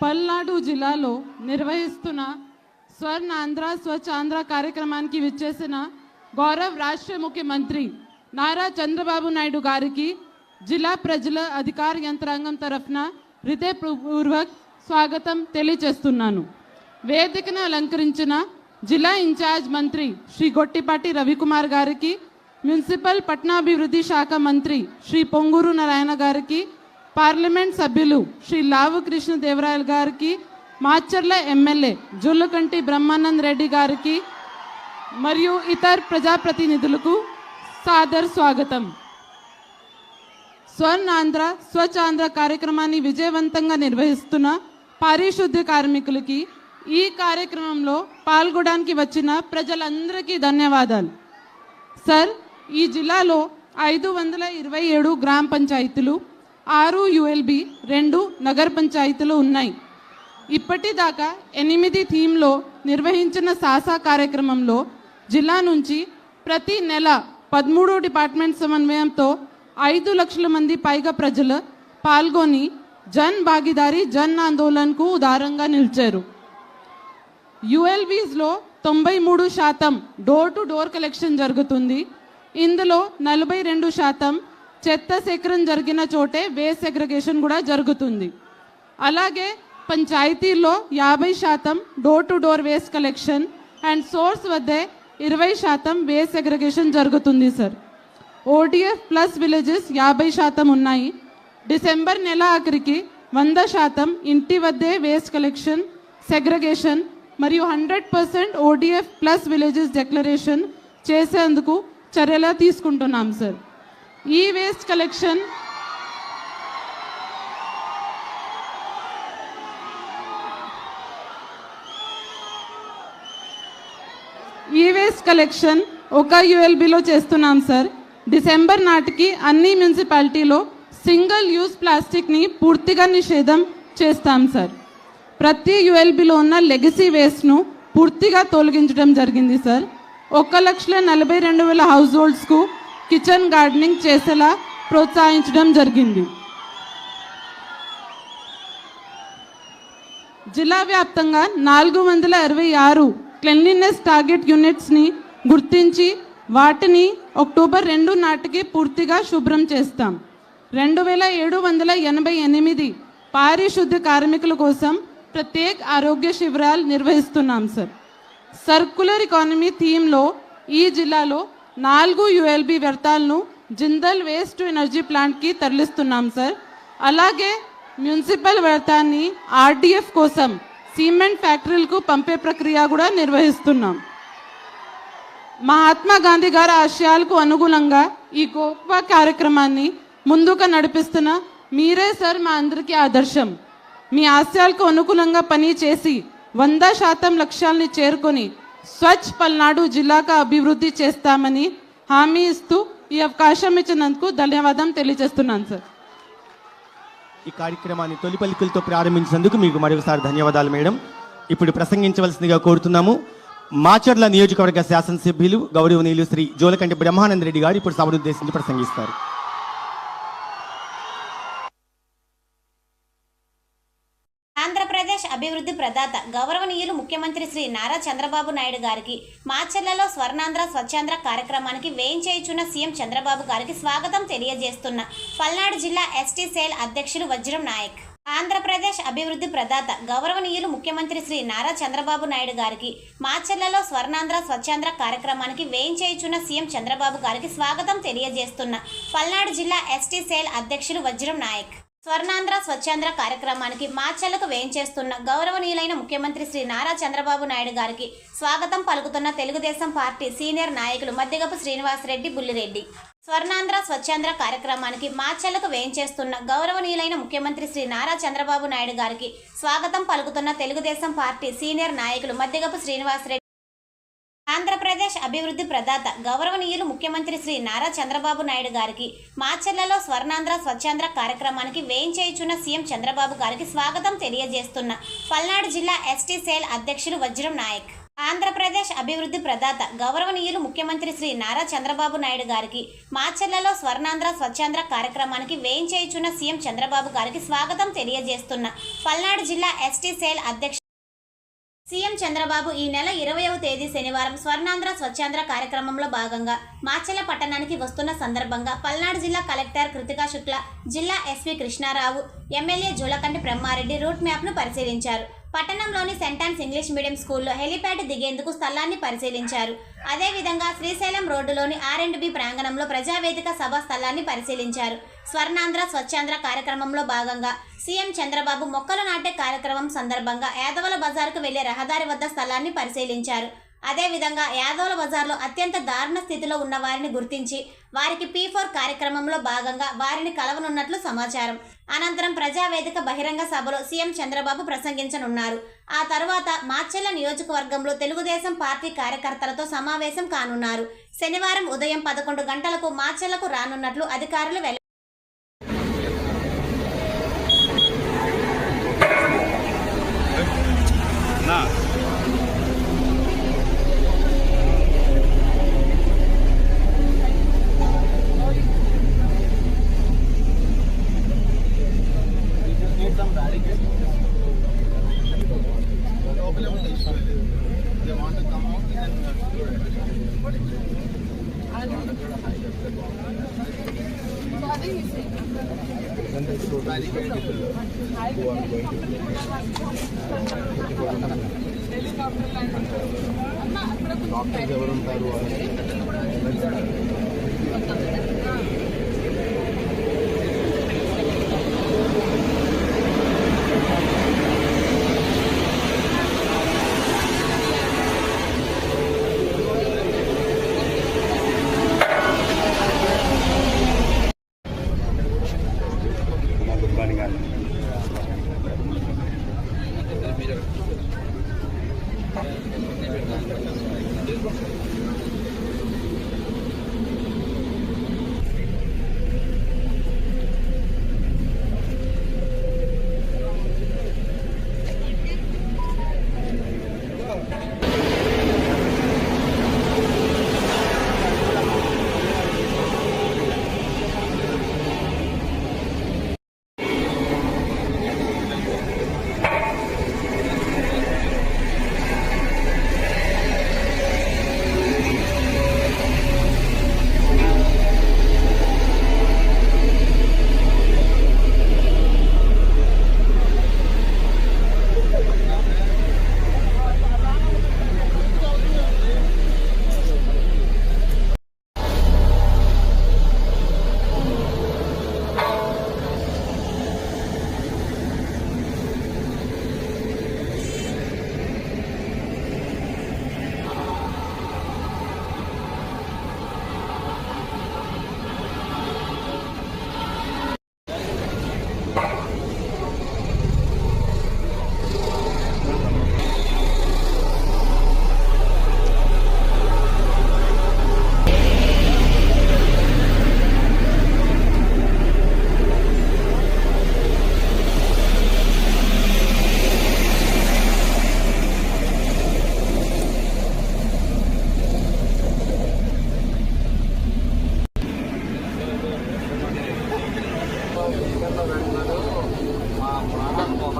పల్నాడు జిల్లాలో నిర్వహిస్తున్న స్వర్ణ ఆంధ్ర స్వచ్ఛ ఆంధ్ర కార్యక్రమానికి విచ్చేసిన గౌరవ్ రాష్ట్ర ముఖ్యమంత్రి నారా చంద్రబాబు నాయుడు గారికి జిల్లా ప్రజల అధికార యంత్రాంగం తరఫున హృదయపూర్వక్ స్వాగతం తెలియజేస్తున్నాను. వేదికను అలంకరించిన జిల్లా ఇన్ఛార్జ్ మంత్రి శ్రీ గొట్టిపాటి రవికుమార్ గారికి మున్సిపల్ పట్టణాభివృద్ధి శాఖ మంత్రి శ్రీ పొంగూరు నారాయణ గారికి పార్లమెంట్ సభ్యులు శ్రీ లావు కృష్ణదేవరాయలు గారికి మాచర్ల ఎమ్మెల్యే జుల్లకంటి బ్రహ్మానంద్ రెడ్డి గారికి మరియు ఇతర ప్రజాప్రతినిధులకు సాదర్ స్వాగతం. స్వర్ణ ఆంధ్ర కార్యక్రమాన్ని విజయవంతంగా నిర్వహిస్తున్న పారిశుద్ధ్య కార్మికులకి ఈ కార్యక్రమంలో పాల్గొనడానికి వచ్చిన ప్రజలందరికీ ధన్యవాదాలు. సార్ ఈ జిల్లాలో ఐదు వందల ఇరవై ఏడు గ్రామ పంచాయతీలు ఆరు యుఎల్బి రెండు నగర పంచాయతీలు ఉన్నాయి. ఇప్పటిదాకా ఎనిమిది థీమ్లో నిర్వహించిన సాసా కార్యక్రమంలో జిల్లా నుంచి ప్రతి నెల పదమూడు డిపార్ట్మెంట్ సమన్వయంతో ఐదు లక్షల మంది పైగా ప్రజలు పాల్గొని జన్ భాగీదారీ జన్ ఆందోళన్కు ఉదారంగా నిలిచారు. యుఎల్బీస్లో తొంభై మూడు శాతం డోర్ టు డోర్ కలెక్షన్ జరుగుతుంది. ఇందులో నలభై రెండు శాతం చెత్త సేకరణ జరిగిన చోటే వేస్ట్ సెగ్రిగేషన్ కూడా జరుగుతుంది. అలాగే పంచాయతీలో యాభై శాతం door to door waste collection and source వద్దే ఇరవై శాతం వేస్ట్ సెగ్రిగేషన్ జరుగుతుంది సార్ ఓడిఎఫ్ ప్లస్ విలేజెస్ యాభై శాతం ఉన్నాయి. డిసెంబర్ నెల ఆఖరికి వంద శాతం ఇంటి వద్దే వేస్ట్ కలెక్షన్ సెగ్రగేషన్ మరియు hundred percent ODF plus villages declaration చేసేందుకు చర్యలు తీసుకుంటున్నాం సార్ ఈ వేస్ట్ కలెక్షన్ ఈ వేస్ట్ కలెక్షన్ ఒక యుఎల్బిలో చేస్తున్నాం సార్ డిసెంబర్ నాటికి అన్ని మున్సిపాలిటీలో సింగిల్ యూజ్ ప్లాస్టిక్ని పూర్తిగా నిషేధం చేస్తాం సార్ ప్రతి యుఎల్బిలో ఉన్న లెగసీ వేస్ట్ను పూర్తిగా తొలగించడం జరిగింది సార్ ఒక లక్షల నలభై రెండు వేల హౌస్ హోల్డ్స్కు కిచెన్ గార్డెనింగ్ చేసేలా ప్రోత్సహించడం జరిగింది. జిల్లా వ్యాప్తంగా నాలుగు వందల అరవై ఆరు క్లెన్లీనెస్ టార్గెట్ యూనిట్స్ని గుర్తించి వాటిని అక్టోబర్ రెండు నాటికి పూర్తిగా శుభ్రం చేస్తాం. రెండు వేల ఏడు వందల ఎనభై ఎనిమిది పారిశుద్ధ్య కార్మికుల కోసం ప్రత్యేక ఆరోగ్య శిబిరాలు నిర్వహిస్తున్నాం సార్. సర్కులర్ ఎకానమీ థీమ్లో ఈ జిల్లాలో నాలుగు యుఎల్బి వ్యర్థాలను జిందల్ వేస్ట్ టు ఎనర్జీ ప్లాంట్కి తరలిస్తున్నాం సార్. అలాగే మున్సిపల్ వ్యర్థాన్ని ఆర్డీఎఫ్ కోసం సిమెంట్ ఫ్యాక్టరీలకు పంపే ప్రక్రియ కూడా నిర్వహిస్తున్నాం. మహాత్మా గాంధీ గారి ఆశయాలకు అనుగుణంగా ఈ గొప్ప కార్యక్రమాన్ని ముందుగా నడిపిస్తున్న మీరే సార్ మా అందరికీ ఆదర్శం. మీ ఆశయాలకు అనుకూలంగా పని చేసి వంద శాతం లక్ష్యాల్ని చేరుకొని స్వచ్ఛ పల్నాడు జిల్లాగా అభివృద్ధి చేస్తామని హామీ ఇస్తూ ఈ అవకాశం ఇచ్చినందుకు ధన్యవాదం తెలియజేస్తున్నాను సార్. ఈ కార్యక్రమాన్ని తొలి పలికలతో ప్రారంభించినందుకు మీకు మరొకసారి ధన్యవాదాలు మేడం. ఇప్పుడు ప్రసంగించవలసిందిగా కోరుతున్నాము. మాచర్ల నియోజకవర్గ శాసనసభ్యులు గౌరవనీయులు శ్రీ జోలకంటి బ్రహ్మానంద రెడ్డి గారు ఇప్పుడు సభను ఉద్దేశించి ప్రసంగిస్తారు ఆంధ్రప్రదేశ్ అభివృద్ధి ప్రదాత గౌరవనీయులు ముఖ్యమంత్రి శ్రీ నారా చంద్రబాబు నాయుడు గారికి మాచెల్లలో స్వర్ణాంధ్ర స్వచ్ఛాంధ్ర కార్యక్రమానికి వేయించేయుచున్న సీఎం చంద్రబాబు గారికి స్వాగతం తెలియజేస్తున్న పల్నాడు జిల్లా ఎస్టీ సేల్ అధ్యక్షులు వజ్రం నాయక్. ఆంధ్రప్రదేశ్ అభివృద్ధి ప్రదాత గౌరవనీయులు ముఖ్యమంత్రి శ్రీ నారా చంద్రబాబు నాయుడు గారికి మాచెల్లలో స్వర్ణాంధ్ర స్వచ్ఛాంధ్ర కార్యక్రమానికి వేయించేయుచున్న సీఎం చంద్రబాబు గారికి స్వాగతం తెలియజేస్తున్న పల్నాడు జిల్లా ఎస్టీ సేల్ అధ్యక్షులు వజ్రం నాయక్. స్వర్ణాంధ్ర స్వచ్ఛాంధ్ర కార్యక్రమానికి మార్చలకు వేయించేస్తున్న గౌరవనీయులైన ముఖ్యమంత్రి శ్రీ నారా చంద్రబాబు నాయుడు గారికి స్వాగతం పలుకుతున్న తెలుగుదేశం పార్టీ సీనియర్ నాయకులు మద్దిగపు శ్రీనివాసరెడ్డి బుల్లిరెడ్డి. స్వర్ణాంధ్ర స్వచ్ఛాంధ్ర కార్యక్రమానికి మార్చలకు వేయించేస్తున్న గౌరవనీయులైన ముఖ్యమంత్రి శ్రీ నారా చంద్రబాబు నాయుడు గారికి స్వాగతం పలుకుతున్న తెలుగుదేశం పార్టీ సీనియర్ నాయకులు మద్దిగపు శ్రీనివాసరెడ్డి. ఆంధ్రప్రదేశ్ అభివృద్ధి ప్రదాత గౌరవనీయులు ముఖ్యమంత్రి శ్రీ నారా చంద్రబాబు నాయుడు గారికి మాచెల్లలో స్వర్ణాంధ్ర స్వచ్ఛాంధ్ర కార్యక్రమానికి వేయించేయుచున్న సీఎం చంద్రబాబు గారికి స్వాగతం తెలియజేస్తున్న పల్నాడు జిల్లా ఎస్టీ సేల్ అధ్యక్షులు వజ్రం నాయక్. ఆంధ్రప్రదేశ్ అభివృద్ధి ప్రదాత గౌరవనీయులు ముఖ్యమంత్రి శ్రీ నారా చంద్రబాబు నాయుడు గారికి మాచర్లలో స్వర్ణాంధ్ర స్వచ్ఛాంధ్ర కార్యక్రమానికి వేయించేయుచున్న సీఎం చంద్రబాబు గారికి స్వాగతం తెలియజేస్తున్న పల్నాడు జిల్లా ఎస్టీ సేల్ అధ్యక్ష సీఎం చంద్రబాబు ఈ నెల ఇరవయవ తేదీ శనివారం స్వర్ణాంధ్ర స్వచ్ఛాంధ్ర కార్యక్రమంలో భాగంగా మాచెల పట్టణానికి వస్తున్న సందర్భంగా పల్నాడు జిల్లా కలెక్టర్ కృతికా శుక్ల జిల్లా SP Krishnarao MLA Julakanti Brahmareddy route మ్యాప్ను పరిశీలించారు. పట్టణంలోని సెంటాన్స్ ఇంగ్లీష్ మీడియం స్కూల్లో హెలిప్యాడ్ దిగేందుకు స్థలాన్ని పరిశీలించారు. అదేవిధంగా శ్రీశైలం రోడ్డులోని ఆర్ అండ్ బి ప్రాంగణంలో ప్రజావేదిక సభ స్థలాన్ని పరిశీలించారు. స్వర్ణాంధ్ర స్వచ్ఛాంధ్ర కార్యక్రమంలో భాగంగా సీఎం చంద్రబాబు మొక్కలు నాటే కార్యక్రమం సందర్భంగా యాదవల బజార్కు వెళ్ళే రహదారి వద్ద స్థలాన్ని పరిశీలించారు. అదేవిధంగా యాదవుల బజార్లో అత్యంత దారుణ స్థితిలో ఉన్న వారిని గుర్తించి వారికి పీ ఫోర్ కార్యక్రమంలో భాగంగా వారిని కలవనున్నట్లు సమాచారం. అనంతరం ప్రజావేదిక బహిరంగ సభలో సీఎం చంద్రబాబు ప్రసంగించనున్నారు. ఆ తరువాత మాచెల్ల నియోజకవర్గంలో తెలుగుదేశం పార్టీ కార్యకర్తలతో సమావేశం కానున్నారు. శనివారం ఉదయం పదకొండు గంటలకు మాచెల్లకు రానున్నట్లు అధికారులు డాక్టర్స్ ఎవరు ఉంటారు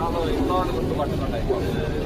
നമ്മൾ ഇപ്പോഴാണ് തൊട്ട് പട്ടുന്നുണ്ടായി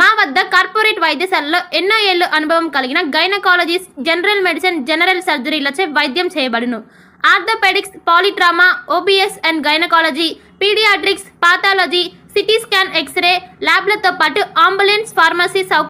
మా వద్ద కార్పొరేట్ వైద్యశాలలో ఎన్నో ఏళ్ళు అనుభవం కలిగిన గైనకాలజిస్ట్ జనరల్ మెడిసిన్ జనరల్ సర్జరీలచే వైద్యం చేయబడును. Orthopaedics polytrauma OBS and gynaecology paediatrics pathology CT scan X ray ల్యాబ్లతో పాటు అంబులెన్స్ ఫార్మసీ సౌ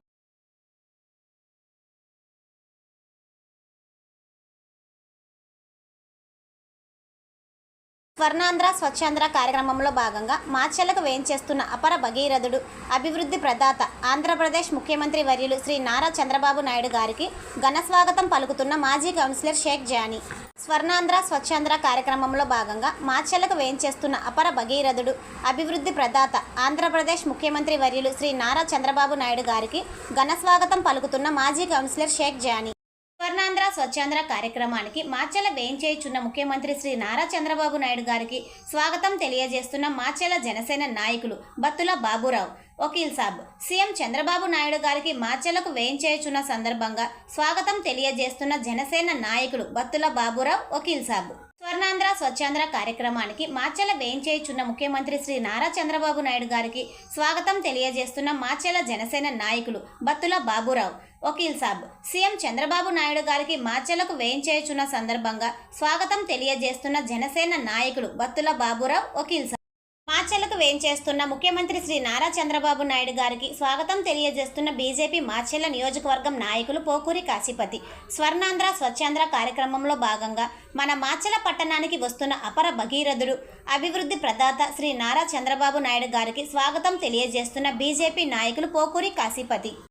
స్వర్ణాంధ్ర స్వచ్ఛాంధ్ర కార్యక్రమంలో భాగంగా మాచెలకు వేయించేస్తున్న అపర భగీరథుడు అభివృద్ధి ప్రదాత ఆంధ్రప్రదేశ్ ముఖ్యమంత్రి వర్యులు శ్రీ నారా చంద్రబాబు నాయుడు గారికి ఘన స్వాగతం పలుకుతున్న మాజీ కౌన్సిలర్ షేక్ జానీ. స్వర్ణాంధ్ర స్వచ్ఛాంధ్ర కార్యక్రమంలో భాగంగా మాచెలకు వేయించేస్తున్న అపర భగీరథుడు అభివృద్ధి ప్రదాత ఆంధ్రప్రదేశ్ ముఖ్యమంత్రి వర్యులు శ్రీ నారా చంద్రబాబు నాయుడు గారికి ఘన స్వాగతం పలుకుతున్న మాజీ కౌన్సిలర్ షేక్ జానీ. స్వచ్ఛాంధ్ర కార్యక్రమానికి మాచెల వేయించేయుచున్న ముఖ్యమంత్రి శ్రీ నారా చంద్రబాబు నాయుడు గారికి స్వాగతం తెలియజేస్తున్న మాచెల జనసేన నాయకులు బత్తుల బాబురావు. వకీల్ సాబ్. సీఎం చంద్రబాబు నాయుడు గారికి మాచెలకు వేయించేయుచున్న సందర్భంగా స్వాగతం తెలియజేస్తున్న జనసేన నాయకుడు బత్తుల బాబురావు వకీల్ సాబ్. స్వర్ణాంధ్ర స్వచ్ఛాంధ్ర కార్యక్రమానికి మాచెల వేయించేయుచున్న ముఖ్యమంత్రి శ్రీ నారా చంద్రబాబు నాయుడు గారికి స్వాగతం తెలియజేస్తున్న మాచెల జనసేన నాయకులు బత్తుల బాబురావు వకీల్ సాబ్. సీఎం చంద్రబాబు నాయుడు గారికి మాచెలకు వేయించేయుచున్న సందర్భంగా స్వాగతం తెలియజేస్తున్న జనసేన నాయకులు బత్తుల బాబురావు వకీల్ సాబ్. మార్చెలకు వేయించేస్తున్న ముఖ్యమంత్రి శ్రీ నారా చంద్రబాబు నాయుడు గారికి స్వాగతం తెలియజేస్తున్న బీజేపీ మార్చెల నియోజకవర్గం నాయకులు పోకూరి కాశీపతి. స్వర్ణాంధ్ర స్వచ్ఛాంధ్ర కార్యక్రమంలో భాగంగా మన మాచెల పట్టణానికి వస్తున్న అపర భగీరథుడు అభివృద్ధి ప్రదాత శ్రీ నారా చంద్రబాబు నాయుడు గారికి స్వాగతం తెలియజేస్తున్న బీజేపీ నాయకులు పోకూరి కాశీపతి.